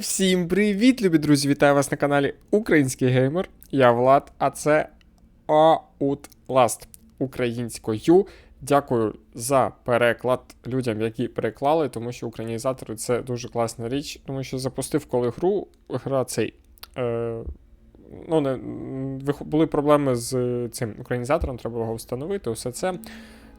Всім привіт, любі друзі! Вітаю вас на каналі Український Геймер. Я Влад, а це Outlast українською. Дякую за переклад людям, які переклали, тому що українізатори це дуже класна річ, тому що запустив коли гру, гра цей. Е, ну, не, були проблеми з цим українізатором, треба його встановити, все це.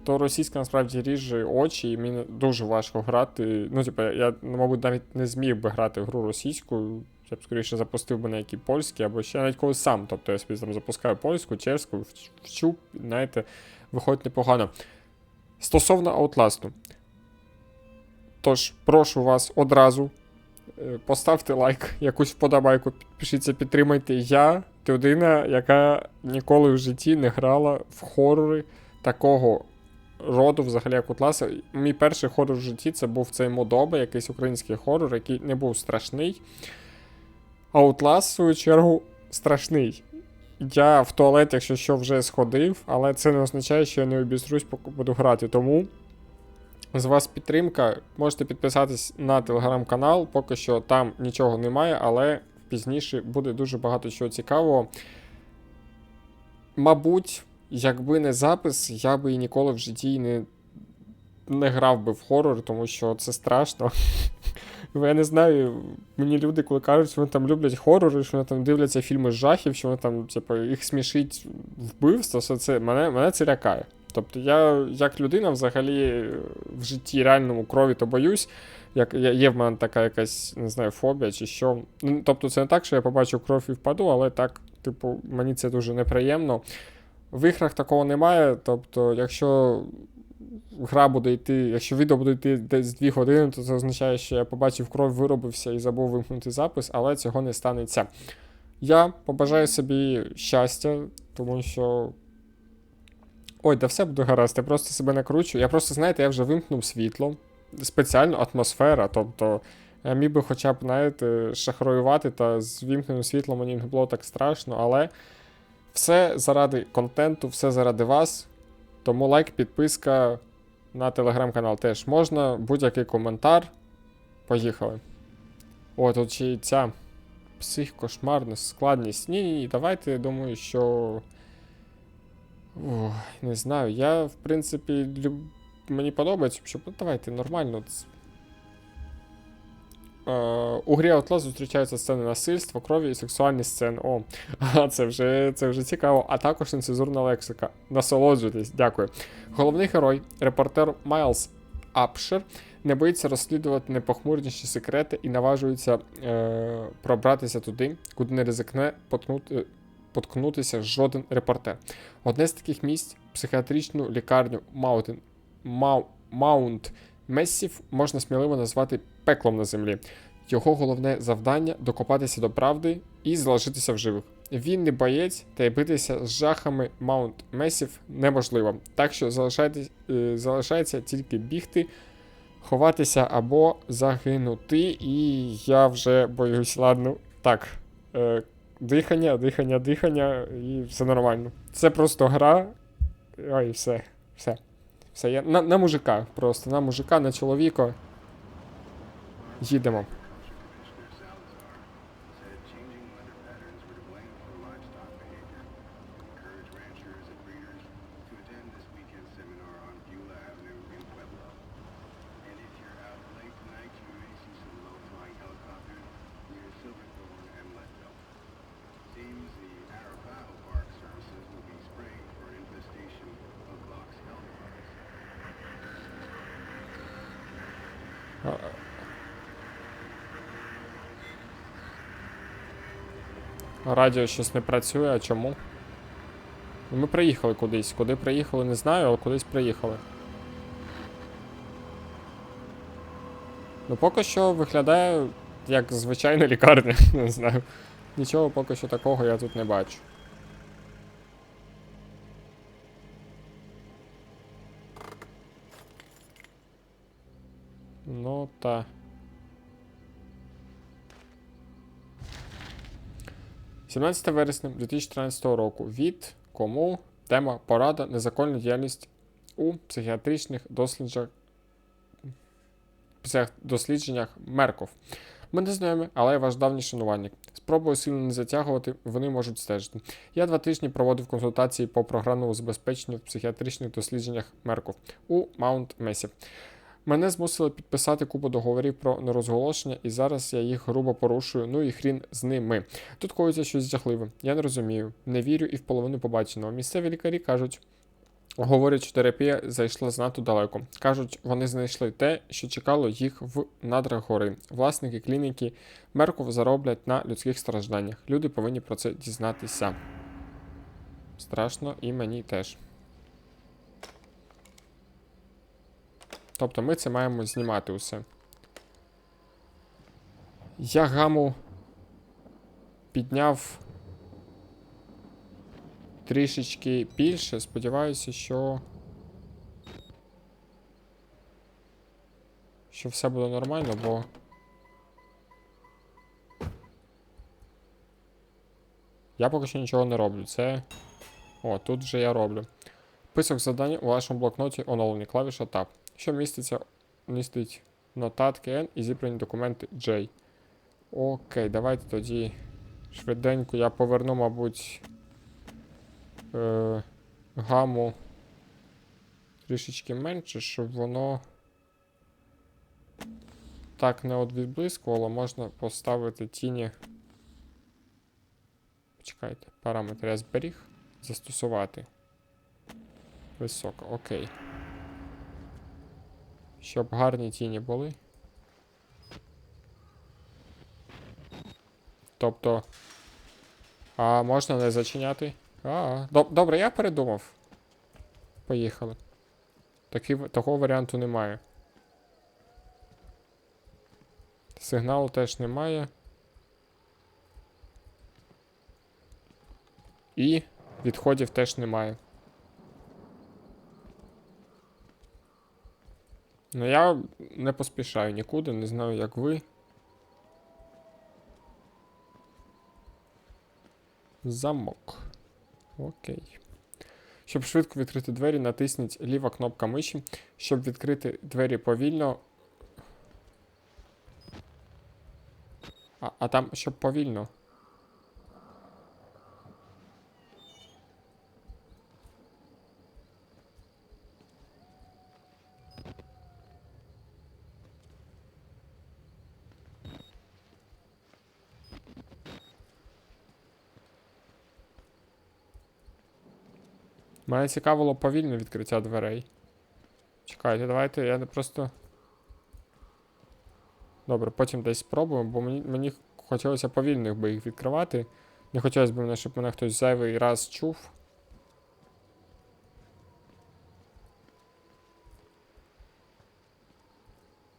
То російська насправді ріже очі, і мені дуже важко грати. Ну, типу, я, мабуть, навіть не зміг би грати в гру російською. Я б скоріше запустив би на які польські, або ще навіть колись сам. Тобто я собі там запускаю польську, чеську, вч- вчу, знаєте, виходить непогано. Стосовно Outlast. Тож, прошу вас одразу. е, Поставте лайк, якусь вподобайку, підпишіться, підтримайте. Я людина, яка ніколи в житті не грала в хорори такого роду, взагалі, як Outlast. Мій перший хорор в житті це був цей Модоба, якийсь український хорор, який не був страшний. А Outlast, в свою чергу, страшний. Я в туалет, якщо що, вже сходив, але це не означає, що я не обісрусь, поки буду грати. Тому з вас підтримка. Можете підписатись на телеграм-канал. Поки що там нічого немає, але пізніше буде дуже багато чого цікавого. Мабуть, якби не запис, я би і ніколи в житті не, не грав би в хорор, тому що це страшно. Я не знаю, мені люди, коли кажуть, що вони там люблять хорори, що вони там дивляться фільми з жахів, що вони там, типу, їх смішить вбивство, все це мене, мене це лякає. Тобто я, як людина, взагалі в житті реальному крові то боюсь. Як є- в мене така якась, не знаю, фобія чи що. Ну, тобто, це не так, що я побачу кров і впаду, але так, типу, мені це дуже неприємно. В іграх такого немає. Тобто, якщо гра буде йти, якщо відео буде йти десь 2 години, то це означає, що я побачив кров, виробився і забув вимкнути запис, але цього не станеться. Я побажаю собі щастя, тому що. Ой, да все буде гаразд, я просто себе накручу. Я просто, знаєте, я вже вимкнув світло, спеціально атмосфера, тобто. Я міг би хоча б, знаєте, шахроювати та з вімкненим світлом мені не було так страшно, але все заради контенту, все заради вас. Тому лайк, підписка на телеграм-канал теж можна, будь-який коментар. Поїхали. О, тут ще й ця психкошмарність, складність. Ні, ні, ні, давайте, я думаю, що. Ой, не знаю. Я, в принципі, люб... мені подобається, що ну, давайте нормально. Е, у грі Outlast зустрічаються сцени насильства, крові і сексуальні сцени. О, це вже, це вже цікаво. А також нецензурна лексика. Насолоджуйтесь, дякую. Головний герой, репортер Майлз Апшер, не боїться розслідувати непохмурніші секрети і наважується е, пробратися туди, куди не ризикне поткнути, поткнутися жоден репортер. Одне з таких місць психіатричну лікарню Маунт Мессів можна сміливо назвати пеклом на землі. Його головне завдання докопатися до правди і залишитися в живих. Він не боєць, та й битися з жахами Маунт Месів неможливо. Так що е, залишається тільки бігти, ховатися або загинути. І я вже боюсь, ладно. Так. Е, дихання, дихання, дихання, і все нормально. Це просто гра. Ой, все, все. Все, я на, на мужика просто, на мужика, на чоловіка. Їдемо. Радіо щось не працює, а чому? Ну, Ми приїхали кудись. Куди приїхали, не знаю, але кудись приїхали. Ну, поки що виглядає як звичайна лікарня, не знаю. Нічого поки що такого я тут не бачу. 17 вересня 2013 року. Від кому тема порада незаконна діяльність у психіатричних дослідженнях, псих- дослідженнях Мерков. Ми не знайомі, але я ваш давній шанувальник. Спробую сильно не затягувати, вони можуть стежити. Я два тижні проводив консультації по програмному забезпеченню в психіатричних дослідженнях Мерков у Маунт Месі. Мене змусили підписати купу договорів про нерозголошення, і зараз я їх грубо порушую, ну і хрін з ними. Тут коїться щось жахливе. Я не розумію, не вірю і в половину побаченого. Місцеві лікарі кажуть. Говорять, що терапія зайшла занадто далеко. Кажуть, вони знайшли те, що чекало їх в надрах гори. Власники клініки Мерков зароблять на людських стражданнях. Люди повинні про це дізнатися. Страшно і мені теж. Тобто ми це маємо знімати усе. Я гаму підняв трішечки більше. Сподіваюся, що. Що все буде нормально, бо. Я поки що нічого не роблю. Це. О, тут вже я роблю. Список завдань у вашому блокноті оновлені клавіша Tab, що міститься, містить нотатки N і зібрані документи J. Окей, давайте тоді швиденько я поверну, мабуть, е, гаму трішечки менше, щоб воно так не от відблискувало, можна поставити тіні. Почекайте, параметр я зберіг. Застосувати. Високо, окей. Щоб гарні тіні були. Тобто. А можна не зачиняти? А, доб- добре, я передумав. Поїхали. Такі, такого варіанту немає. Сигналу теж немає. І відходів теж немає. Ну я не поспішаю нікуди, не знаю, як ви. Замок. Окей. Щоб швидко відкрити двері, натисніть ліва кнопка миші. Щоб відкрити двері повільно. А, а там щоб повільно. Мене цікавило повільне відкриття дверей. Чекайте, давайте я не просто. Добре, потім десь спробуємо, бо мені, мені хотілося повільно би їх відкривати. Не хотілося б мене, щоб мене хтось зайвий раз чув.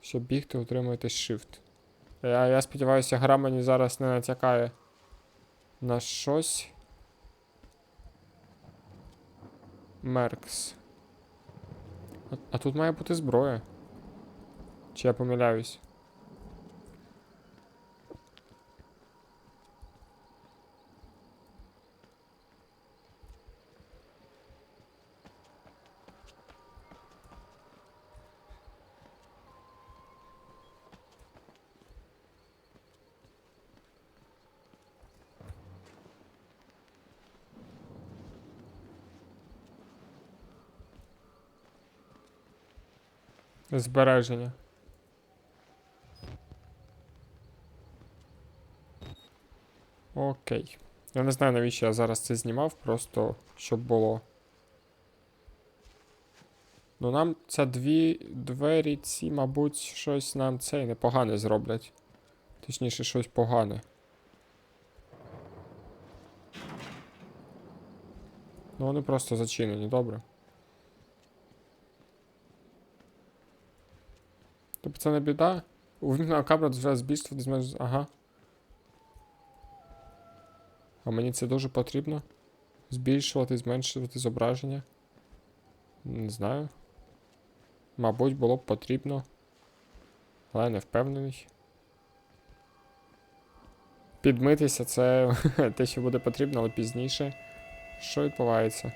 Щоб бігти, утримуєте Shift. Я, я сподіваюся, гра мені зараз не натякає на щось. Меркс. А, а тут має бути зброя. Чи я помиляюсь? Збереження. Окей. Я не знаю, навіщо я зараз це знімав, просто щоб було. Ну, нам це дві двері, ці, мабуть, щось нам це непогане зроблять. Точніше, щось погане. Ну, вони просто зачинені, добре. Тобто це не біда. Увімкнена камера вже збільшувати зменш... Ага. А мені це дуже потрібно. Збільшувати, зменшувати зображення. Не знаю. Мабуть, було б потрібно. Але я не впевнений. Підмитися це те, що буде потрібно, але пізніше. Що відбувається?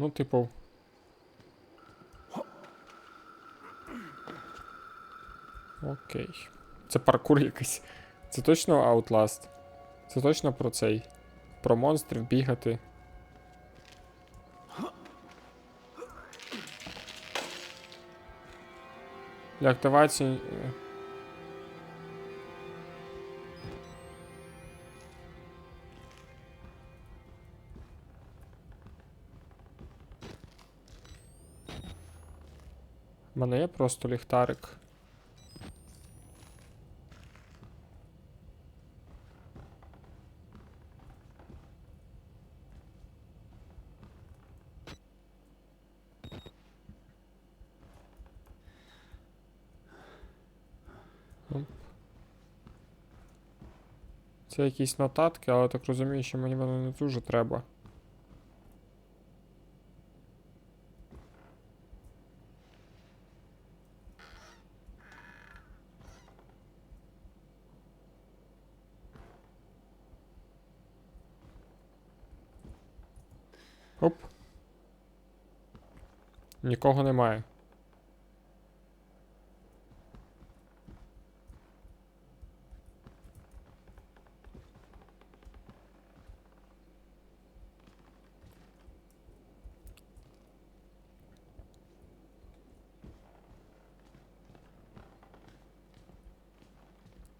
Ну, типу. Окей. Це паркур якийсь. Це точно Outlast. Це точно про цей. Про монстрів бігати. Для активації. Мене є просто ліхтарик. Це якісь нотатки, але так розумію, що мені воно не дуже треба. Нікого немає.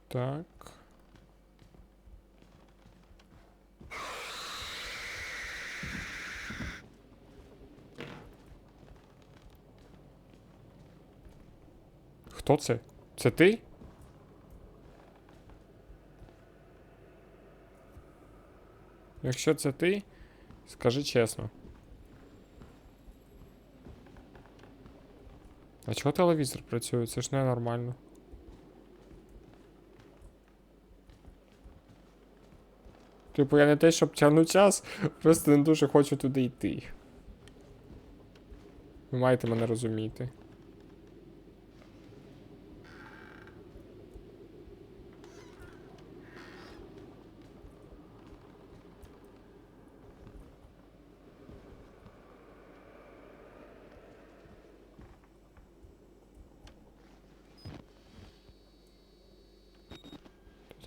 Так. Хто це? Це ти? Якщо це ти, скажи чесно. А чого телевізор працює? Це ж ненормально. Типу, я не те, щоб тягну час, просто не дуже хочу туди йти. Ви маєте мене розуміти.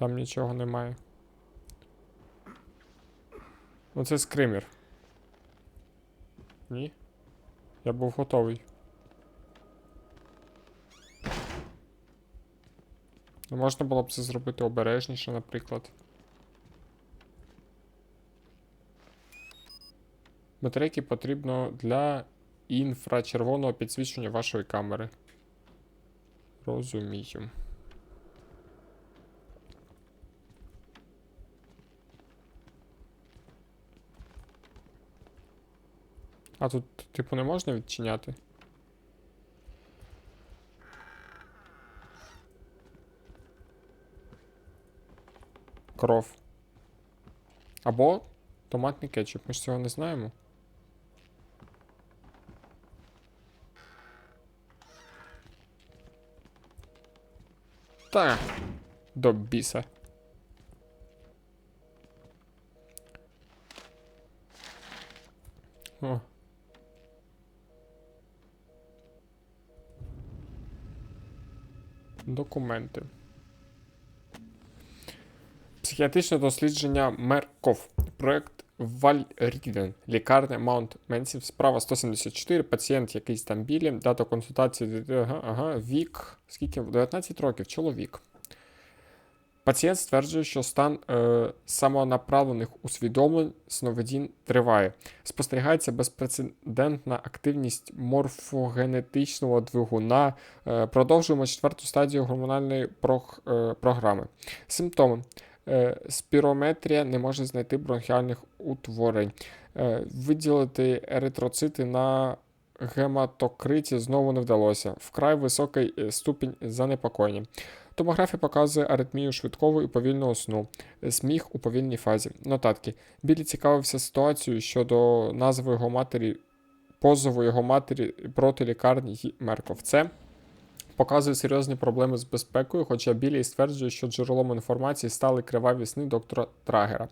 Там нічого немає. Ну це скример. Ні? Я був готовий. Ну, можна було б це зробити обережніше, наприклад. Батарейки потрібно для інфрачервоного підсвічення вашої камери. Розумію. А тут, типу, не можна відчиняти? Кров. Або томатний кетчуп. Ми ж цього не знаємо. Та. До біса. О. Документи. Психіатричне дослідження Мерков. Проект Вальріден. Лікарня Маунт Менсів. Справа 174. Пацієнт якийсь там білі. Дата консультації. Ага, ага. Вік. Скільки? 19 років. Чоловік. Пацієнт стверджує, що стан е, самонаправлених усвідомлень сновидінь триває. Спостерігається безпрецедентна активність морфогенетичного двигуна. Е, продовжуємо четверту стадію гормональної прог, е, програми. Симптоми. Е, спірометрія не може знайти бронхіальних утворень. Е, виділити еритроцити на гематокриті знову не вдалося. Вкрай високий е, ступінь занепокоєння. Томографія показує аритмію швидкого і повільного сну, сміх у повільній фазі. Нотатки. Білі цікавився ситуацією щодо назви його матері, позову його матері проти лікарні Мерков. Це показує серйозні проблеми з безпекою, хоча Білі стверджує, що джерелом інформації стали криваві сни доктора Трагера.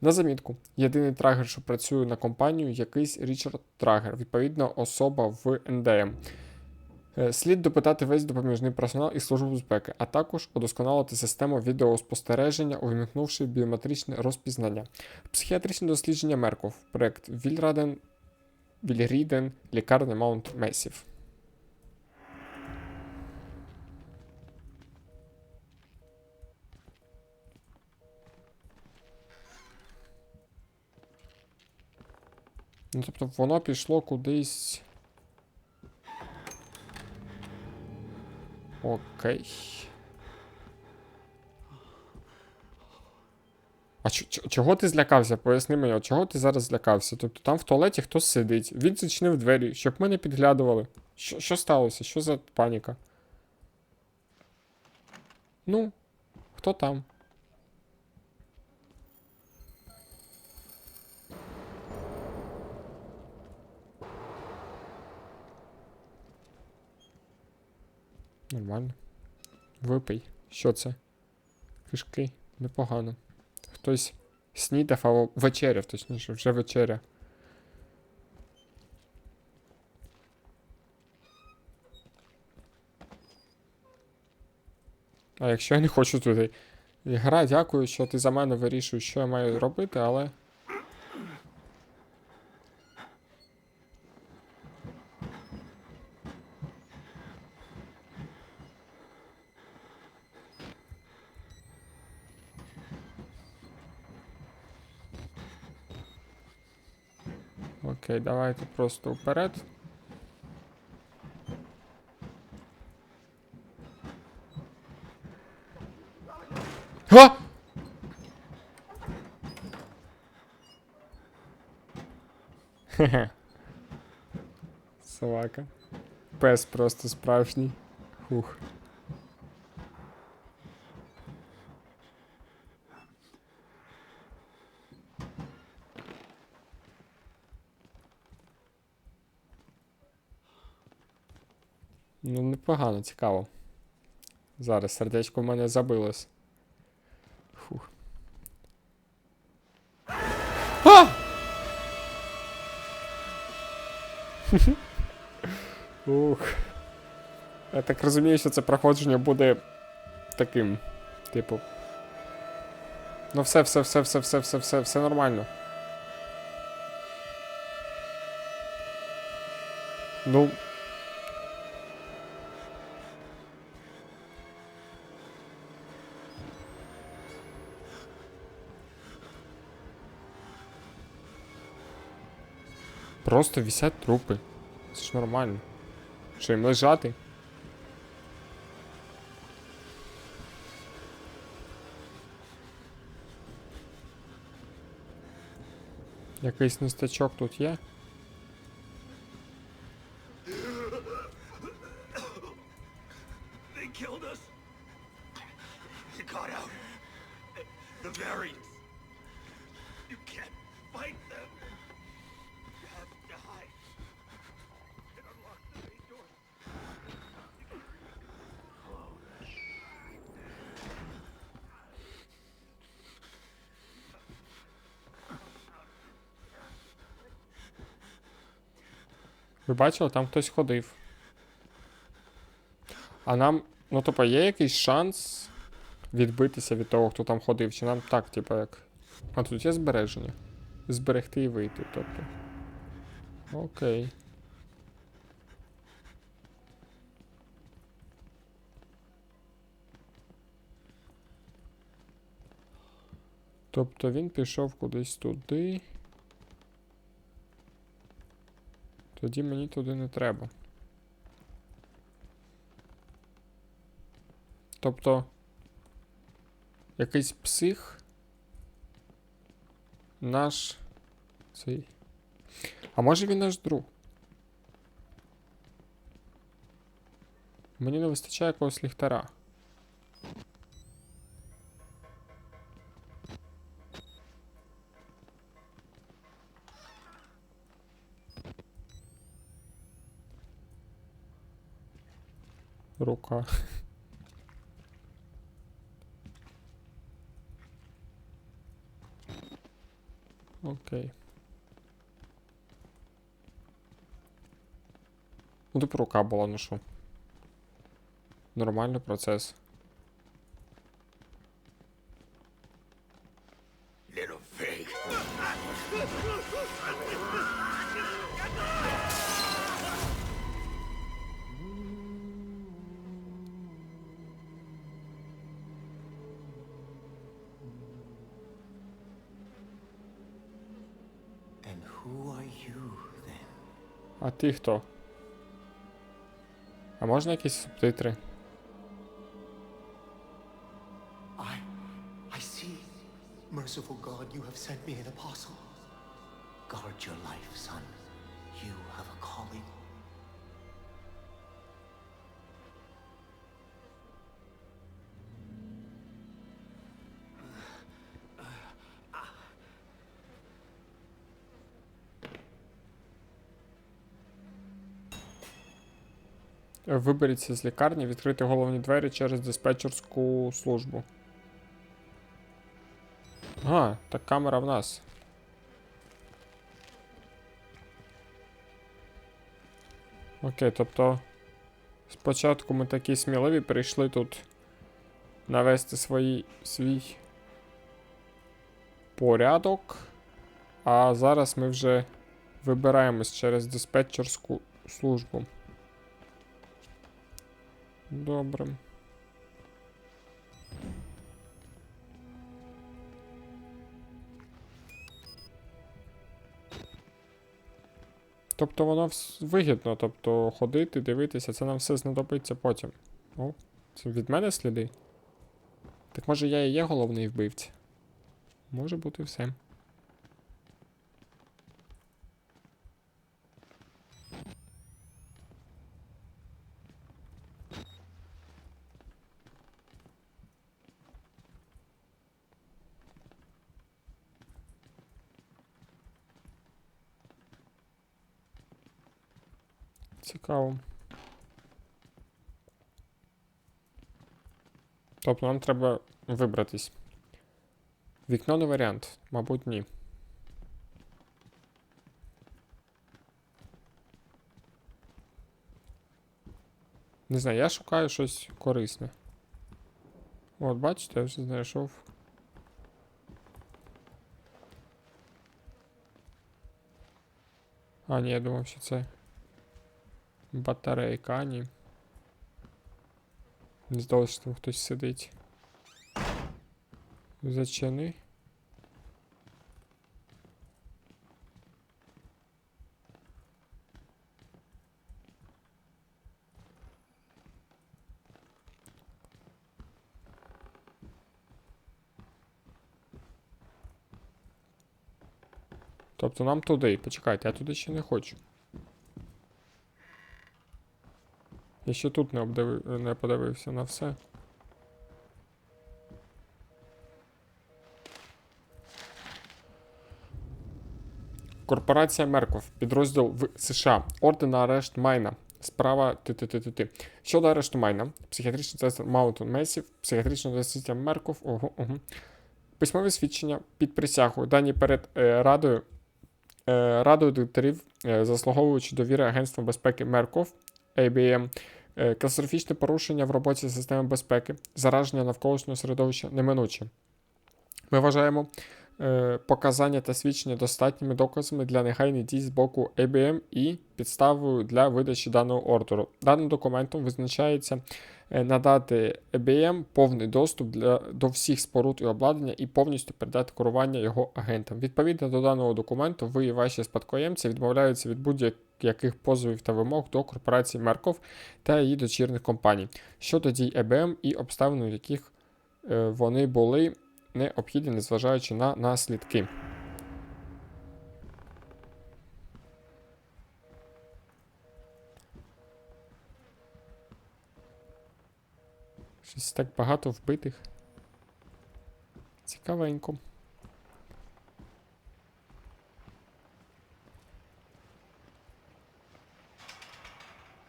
На замітку, єдиний трагер, що працює на компанію, якийсь Річард Трагер, відповідно, особа в НДМ. Е, Слід допитати весь допоміжний персонал і службу безпеки, а також удосконалити систему відеоспостереження, увімкнувши біометричне розпізнання. Психіатричне дослідження Мерков, проект Вільраден, Вільріден, лікарня Маунт Месів. Ну, тобто воно пішло кудись. Окей. А чого ти злякався? Поясни мені, от чого ти зараз злякався? Тобто там в туалеті хтось сидить, він зачинив двері, щоб ми не підглядували. Що, що сталося? Що за паніка? Ну, хто там? Нормально. Випий. Що це? Кишки. Непогано. Хтось снідав або вечеряв, точніше, вже вечеря. А якщо я не хочу туди. Гра, дякую, що ти за мене вирішуєш, що я маю робити, але. Окей, давайте просто вперед. А! Хе-хе. Собака. Пес просто справжній. Хух. Ну, непогано, цікаво. Зараз сердечко в мене забилось. Фух. А! Ух. Я так розумію, що це проходження буде таким. Типу. Ну все, все, все, все, все, все, все, все нормально. Ну. Просто висять трупи. Це ж нормально. Що їм лежати? Якийсь нестачок тут є? Бачили, там хтось ходив. А нам, ну тобто, є якийсь шанс відбитися від того, хто там ходив, чи нам так, типу, як. А тут є збереження. Зберегти і вийти, тобто. Окей. Тобто він пішов кудись туди. Тоді мені туди не треба. Тобто. Якийсь псих. Наш. Цей. А може він наш друг? Мені не вистачає якогось ліхтара. Рука. Окей. Ну, тут рука була, ну що. Нормальний процес. А ти хто? А можна якісь субтитри? I. I see. Merciful God, you have sent me an apostle. Guard your life, son. You have a calling. Виберіться з лікарні, відкрити головні двері через диспетчерську службу. А, так камера в нас. Окей, тобто. Спочатку ми такі сміливі прийшли тут навести свої, свій порядок. А зараз ми вже вибираємось через диспетчерську службу. Добре. Тобто воно вигідно, тобто ходити, дивитися, це нам все знадобиться потім. О, це від мене сліди? Так може я і є головний вбивця? Може бути все. Цікаво. Тобто нам треба вибратись. Вікно не варіант, мабуть, ні. Не знаю, я шукаю щось корисне. От, бачите, я вже знайшов. А, ні, я думав, що це. Батарейка, ні. Не здалося, що там хтось сидить. Зачини. Тобто нам туди. Почекайте, я туди ще не хочу. Я ще тут не, обдивив, не подивився на все. Корпорація Мерков, підрозділ в США. Орден на арешт Майна. Справа. Щодо арешту Майна, психіатричний центр Маунтон Месів, психіатрична дослідження Мерков. Ого, ого. Письмові свідчення під присягою, дані перед е, Радою, е, Радою директорів, е, заслуговуючи довіри Агентства безпеки Мерков, ABM, е, катастрофічне порушення в роботі системи безпеки, зараження навколишнього середовища неминуче. Ми вважаємо показання та свідчення достатніми доказами для негайних дій з боку ABM і підставою для видачі даного ордеру. Даним документом визначається е, надати ABM повний доступ для, до всіх споруд і обладнання і повністю передати керування його агентам. Відповідно до даного документу, ви і ваші спадкоємці відмовляються від будь-яких позовів та вимог до корпорації Мерков та її дочірних компаній щодо дій ЕБМ і обставин, в яких е, вони були необхідні, незважаючи на наслідки. Щось так багато вбитих. Цікавенько.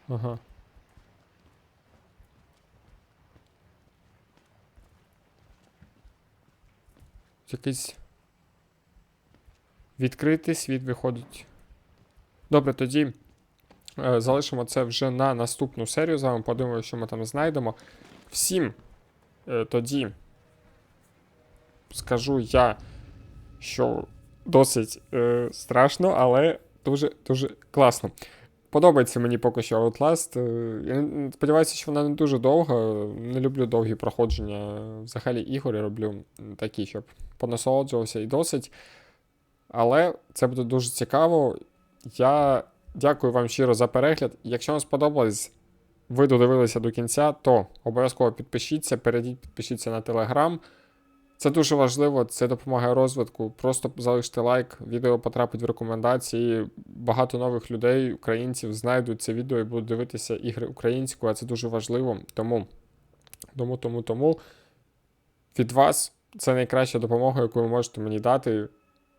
Ага. Якийсь Відкритий світ виходить. Добре, тоді е, залишимо це вже на наступну серію з вами. Подивимося, що ми там знайдемо. Всім е, тоді скажу я, що досить е, страшно, але дуже дуже класно. Подобається мені поки що Outlast. Е, Я сподіваюся, що вона не дуже довга. Не люблю довгі проходження взагалі ігор. Я роблю такі, щоб понасолоджувався і досить. Але це буде дуже цікаво. Я дякую вам щиро за перегляд. Якщо вам сподобалось, ви додивилися до кінця, то обов'язково підпишіться, перейдіть, підпишіться на телеграм. Це дуже важливо, це допомагає розвитку. Просто залиште лайк, відео потрапить в рекомендації. Багато нових людей, українців, знайдуть це відео і будуть дивитися ігри українською, а це дуже важливо. Тому, тому, тому, тому від вас це найкраща допомога, яку ви можете мені дати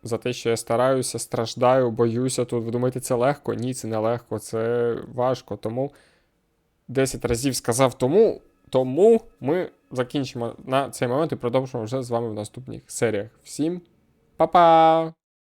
за те, що я стараюся, страждаю, боюся тут. Ви думаєте, це легко? Ні, це не легко, це важко. Тому 10 разів сказав тому, тому ми закінчимо на цей момент і продовжимо вже з вами в наступних серіях. Всім па-па!